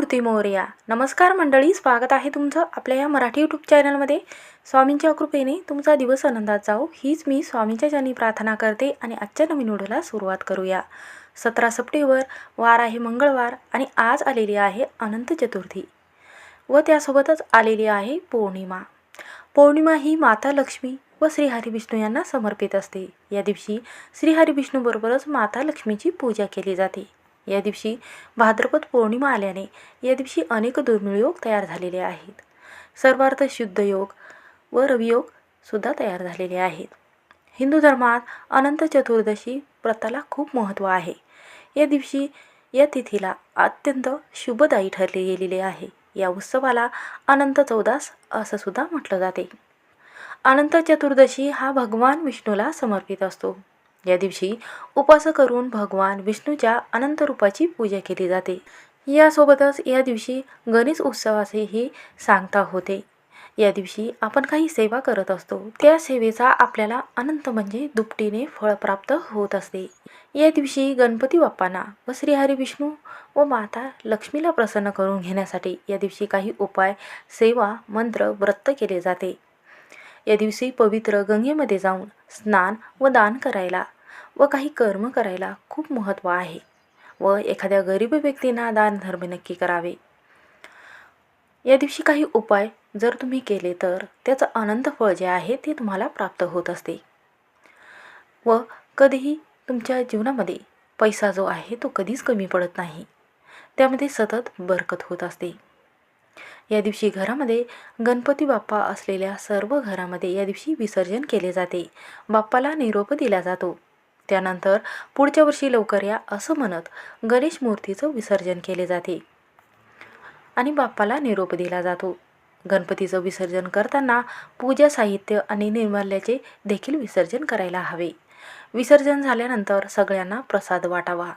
मूर्ती मौर्या. नमस्कार मंडळी स्वागत आहे तुमचं आपल्या या मराठी यूट्यूब चॅनलमध्ये स्वामींच्या कृपेने तुमचा दिवस आनंदात जाओ हीच मी स्वामींच्या ज्यांनी प्रार्थना करते आणि आजच्या नवीन व्हिडिओला सुरुवात करूया. सतरा सप्टेंबर वार आहे मंगळवार आणि आज आलेली आहे अनंत चतुर्थी. व त्यासोबतच आलेली आहे पौर्णिमा. पौर्णिमा ही माता लक्ष्मी व श्रीहरी विष्णू यांना समर्पित असते. या दिवशी श्रीहरी विष्णूबरोबरच माता लक्ष्मीची पूजा केली जाते. या दिवशी भाद्रपद पौर्णिमा आल्याने या दिवशी अनेक दुर्मिळ योग तयार झालेले आहेत. सर्वार्थ शुद्ध योग व रवियोग सुद्धा तयार झालेले आहेत. हिंदू धर्मात अनंत चतुर्दशी व्रताला खूप महत्त्व आहे. या दिवशी या तिथीला अत्यंत शुभदायी ठरले गेलेले आहे. या उत्सवाला अनंत चौदास असं सुद्धा म्हटलं जाते. अनंत चतुर्दशी हा भगवान विष्णूला समर्पित असतो. या दिवशी उपास करून भगवान विष्णूच्या अनंत रूपाची पूजा केली जाते. यासोबतच या दिवशी गणेश उत्सवाचेही सांगता होते. या दिवशी आपण काही सेवा करत असतो. त्या सेवेचा आपल्याला अनंत म्हणजे दुपटीने फळ प्राप्त होत असते. या दिवशी गणपती बाप्पांना व श्रीहरी विष्णू व माता लक्ष्मीला प्रसन्न करून घेण्यासाठी या दिवशी काही उपाय सेवा मंत्र व्रत केले जाते. या दिवशी पवित्र गंगेमध्ये जाऊन स्नान व दान करायला व काही कर्म करायला खूप महत्त्व आहे व एखाद्या गरीब व्यक्तींना दान धर्म नक्की करावे. या दिवशी काही उपाय जर तुम्ही केले तर त्याचं अनंत फळ जे आहे ते तुम्हाला प्राप्त होत असते. व कधीही तुमच्या जीवनामध्ये पैसा जो आहे तो कधीच कमी पडत नाही. त्यामध्ये सतत बरकत होत असते. या दिवशी घरामध्ये गणपती बाप्पा असलेल्या सर्व घरामध्ये या दिवशी विसर्जन केले जाते. बाप्पाला निरोप दिला जातो. त्यानंतर पुढच्या वर्षी लवकर या असं म्हणत गणेश मूर्तीचं विसर्जन केले जाते. आणि बाप्पाला निरोप दिला जातो. गणपतीचं विसर्जन करताना पूजा साहित्य आणि निर्माल्याचे देखील विसर्जन करायला हवे. विसर्जन झाल्यानंतर सगळ्यांना प्रसाद वाटावा.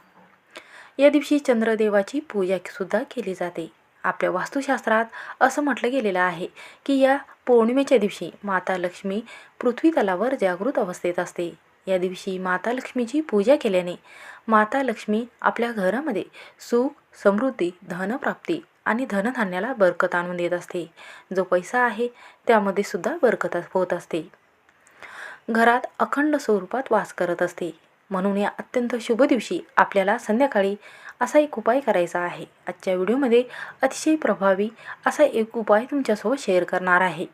या दिवशी चंद्रदेवाची पूजासुद्धा केली जाते. आपल्या वास्तुशास्त्रात असं म्हटलं गेलेलं आहे की या पौर्णिमेच्या दिवशी माता लक्ष्मी पृथ्वी तलावर जागृत अवस्थेत असते. या दिवशी माता लक्ष्मीची पूजा केल्याने माता लक्ष्मी आपल्या घरामध्ये सुख समृद्धी धनप्राप्ती आणि धनधान्याला बरकत आणून देत असते. जो पैसा आहे त्यामध्ये सुद्धा बरकत होत असते. घरात अखंड स्वरूपात वास करत असते. म्हणून या अत्यंत शुभ दिवशी आपल्याला संध्याकाळी असा एक उपाय करायचा आहे. आजच्या व्हिडिओमध्ये अतिशय प्रभावी असा एक उपाय तुमच्यासोबत शेअर करणार आहे.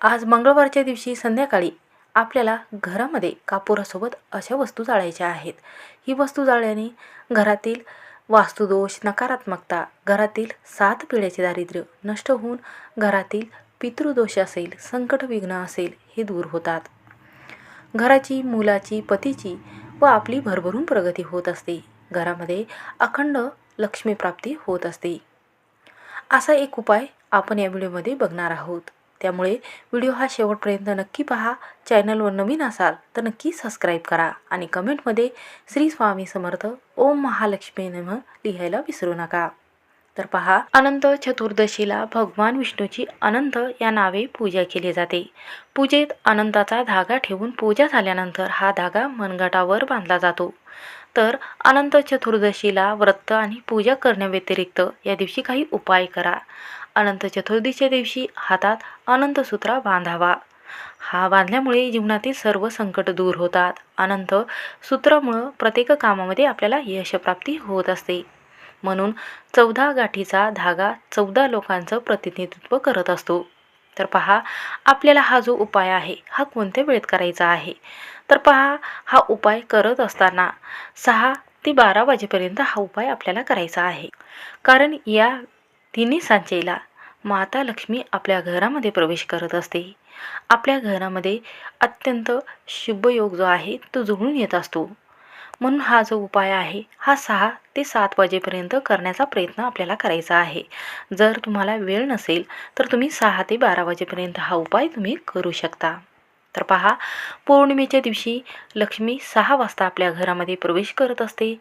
आज मंगळवारच्या दिवशी संध्याकाळी आपल्याला घरामध्ये कापुरासोबत अशा वस्तू जाळायच्या आहेत. ही वस्तू जाळल्याने घरातील वास्तुदोष नकारात्मकता घरातील सात पिढ्याचे दारिद्र्य नष्ट होऊन घरातील पितृदोष असेल संकट विघ्न असेल हे दूर होतात. घराची मुलाची पतीची व आपली भरभरून प्रगती होत असते. घरामध्ये अखंड लक्ष्मीप्राप्ती होत असते. असा एक उपाय आपण या व्हिडिओमध्ये बघणार आहोत. त्यामुळे व्हिडिओ हा शेवटपर्यंत नक्की पहा. चॅनलवर नवीन असाल तर नक्की सबस्क्राईब करा आणि कमेंटमध्ये श्री स्वामी समर्थ ओम महालक्ष्मी नम लिहायला विसरू नका. तर पहा अनंत चतुर्दशीला भगवान विष्णूची अनंत या नावे पूजा केली जाते. पूजेत अनंताचा धागा ठेवून पूजा झाल्यानंतर हा धागा मनगटावर बांधला जातो. तर अनंत चतुर्दशीला व्रत आणि पूजा करण्याव्यतिरिक्त या दिवशी काही उपाय करा. अनंत चतुर्दशीच्या दिवशी हातात अनंत सूत्रा बांधावा. हा बांधल्यामुळे जीवनातील सर्व संकट दूर होतात. अनंत सूत्रामुळं प्रत्येक कामामध्ये आपल्याला यशप्राप्ती होत असते. म्हणून चौदा गाठीचा धागा चौदा लोकांचं प्रतिनिधित्व करत असतो. तर पहा आपल्याला हा जो उपाय आहे हा कोणत्या वेळेत करायचा आहे? तर पहा हा उपाय करत असताना सहा ते बारा वाजेपर्यंत हा उपाय आपल्याला करायचा आहे. कारण या तिन्ही सांजेला माता लक्ष्मी आपल्या घरामध्ये प्रवेश करत असते. आपल्या घरामध्ये अत्यंत शुभयोग जो आहे तो जुळून येत असतो. म्हणून हा जो उपाय आहे हा सहा ते सात वाजेपर्यंत करण्याचा प्रयत्न आपल्याला करायचा आहे. जर तुम्हाला वेळ नसेल तर तुम्ही सहा ते बारा वाजेपर्यंत हा उपाय तुम्ही करू शकता. तर पहा पौर्णिमेच्या दिवशी लक्ष्मी सहा वाजता आपल्या घरामध्ये प्रवेश करत असते.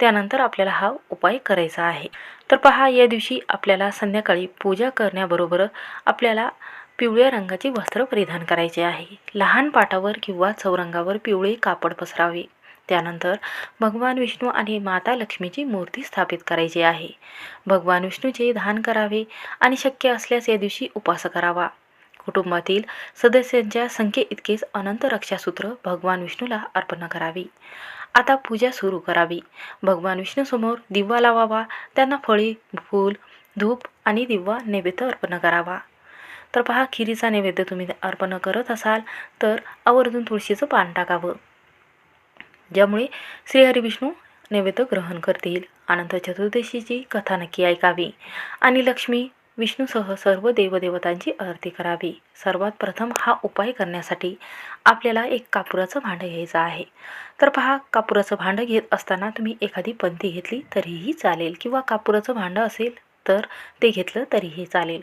त्यानंतर आपल्याला हा उपाय करायचा आहे. तर पहा या दिवशी आपल्याला संध्याकाळी पूजा करण्याबरोबर आपल्याला पिवळ्या रंगाचे वस्त्र परिधान करायचे आहे. लहान पाटावर किंवा चौरंगावर पिवळे कापड पसरावे. त्यानंतर भगवान विष्णू आणि माता लक्ष्मीची मूर्ती स्थापित करायची आहे. भगवान विष्णूचे दान करावे आणि शक्य असल्यास या दिवशी उपास करावा. कुटुंबातील सदस्यांच्या संख्ये इतकेच अनंत रक्षासूत्र भगवान विष्णूला अर्पण करावी. आता पूजा सुरू करावी. भगवान विष्णूसमोर दिवा लावावा. त्यांना फळी फूल धूप आणि दिवा नैवेद्य अर्पण करावा. तर पहा खिरीचा नैवेद्य तुम्ही अर्पण करत असाल तर आवर्जून तुळशीचं पान टाकावं. ज्यामुळे श्रीहरी विष्णू नैवेद्य ग्रहण करतील. अनंत चतुर्दशीची कथा नक्की ऐकावी आणि लक्ष्मी विष्णूसह सर्व देवदेवतांची आरती करावी. सर्वात प्रथम हा उपाय करण्यासाठी आपल्याला एक कापुराचं भांडं घ्यायचं आहे. तर पहा कापुराचं भांडं घेत असताना तुम्ही एखादी पंथी घेतली तरीही चालेल किंवा कापुराचं भांडं असेल तर ते घेतलं तरीही चालेल.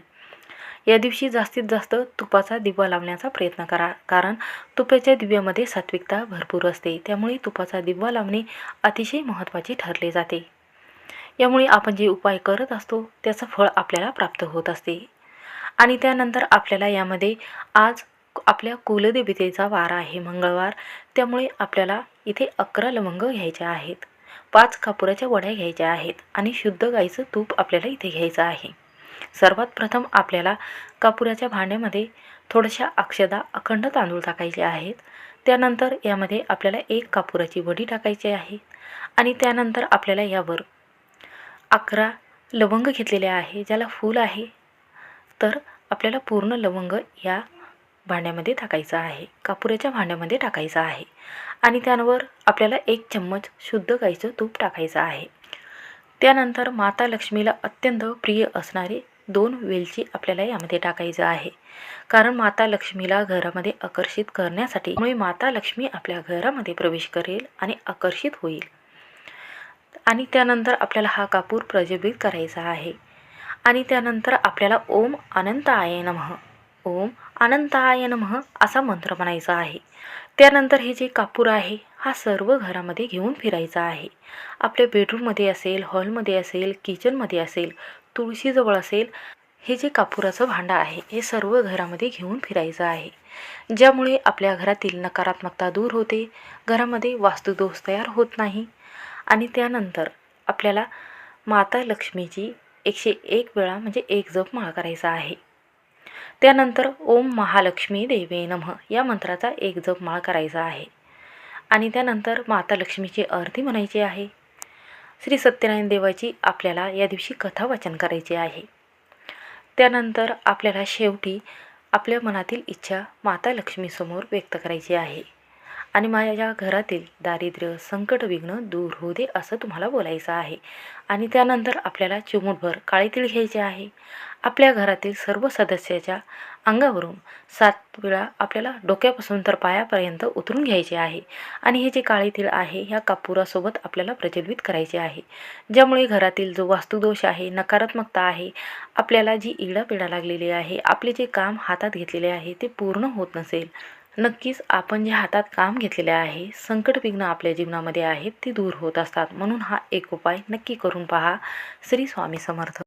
या दिवशी जास्तीत जास्त तुपाचा दिवा लावण्याचा प्रयत्न करा. कारण तुपाच्या दिव्यामध्ये सात्विकता भरपूर असते. त्यामुळे तुपाचा दिवा लावणे अतिशय महत्त्वाचे ठरले जाते. यामुळे आपण जे उपाय करत असतो त्याचं फळ आपल्याला प्राप्त होत असते. आणि त्यानंतर आपल्याला यामध्ये आज आपल्या कुलदेवतेचा वार आहे मंगळवार. त्यामुळे आपल्याला इथे अकरा लवंग घ्यायचे आहेत. पाच कापुराच्या वड्या घ्यायच्या आहेत. आणि शुद्ध गाईचं तूप आपल्याला इथे घ्यायचं आहे. सर्वात प्रथम आपल्याला कापुराच्या भांड्यामध्ये थोड्याशा अक्षदा अखंड तांदूळ टाकायचे आहेत. त्यानंतर यामध्ये आपल्याला एक कापुराची वडी टाकायची आहे आणि त्यानंतर आपल्याला यावर अकरा लवंग घेतलेले आहे ज्याला फूल आहे. तर आपल्याला पूर्ण लवंग या भांड्यामध्ये टाकायचं आहे कापुराच्या भांड्यामध्ये टाकायचं आहे. आणि त्यावर आपल्याला एक चम्मच शुद्ध गाईचं तूप टाकायचं आहे. त्यानंतर माता लक्ष्मीला अत्यंत प्रिय असणारे दोन वेलची आपल्याला यामध्ये टाकायचं आहे. कारण माता लक्ष्मीला घरामध्ये आकर्षित करण्यासाठी मुळे माता लक्ष्मी आपल्या घरामध्ये प्रवेश करेल आणि आकर्षित होईल. आणि त्यानंतर आपल्याला हा कापूर प्रज्वलित करायचा आहे. आणि त्यानंतर आपल्याला ओम अनंताय नमः ओम अनंताय नमः असा मंत्र म्हणायचा आहे. त्यानंतर हे जे कापूर आहे हा सर्व घरामध्ये घेऊन फिरायचा आहे. आपल्या बेडरूममध्ये असेल हॉलमध्ये असेल किचनमध्ये असेल तुळशीजवळ असेल हे जे कापुराचं भांडं आहे हे सर्व घरामध्ये घेऊन फिरायचं आहे. ज्यामुळे आपल्या घरातील नकारात्मकता दूर होते घरामध्ये वास्तुदोष तयार होत नाही. आणि त्यानंतर आपल्याला माता लक्ष्मीची एकशे एक वेळा म्हणजे एक जप माळ करायचा आहे. त्यानंतर ओम महालक्ष्मी देवे नमः या मंत्राचा एक जप माळ करायचा आहे. आणि त्यानंतर माता लक्ष्मीची आरती म्हणायची आहे. श्री सत्यनारायण देवाची आपल्याला या दिवशी कथा वाचन करायची आहे. त्यानंतर आपल्याला शेवटी आपल्या मनातील इच्छा माता लक्ष्मीसमोर व्यक्त करायची आहे. आणि माझ्या घरातील दारिद्र्य संकट विघ्न दूर होऊ दे असं तुम्हाला बोलायचं आहे. आणि त्यानंतर आपल्याला चिमूटभर काळे तीळ घ्यायचे आहे. आपल्या घरातील सर्व सदस्याच्या अंगावरून सात वेळा आपल्याला डोक्यापासून तर पायापर्यंत उतरून घ्यायचे आहे. आणि हे जे काळे तीळ आहे ह्या कापुरासोबत आपल्याला प्रज्वलित करायचे आहे. ज्यामुळे घरातील जो वास्तुदोष आहे नकारात्मकता आहे आपल्याला जी इडापिडा लागलेली आहे आपले जे काम हातात घेतलेले आहे ते पूर्ण होत नसेल. नक्कीच आपण जे हातात काम घेतलेले आहे संकटविघ्न आपल्या जीवनामध्ये आहेत ते दूर होत असतात. म्हणून हा एक उपाय नक्की करून पहा. श्री स्वामी समर्थ.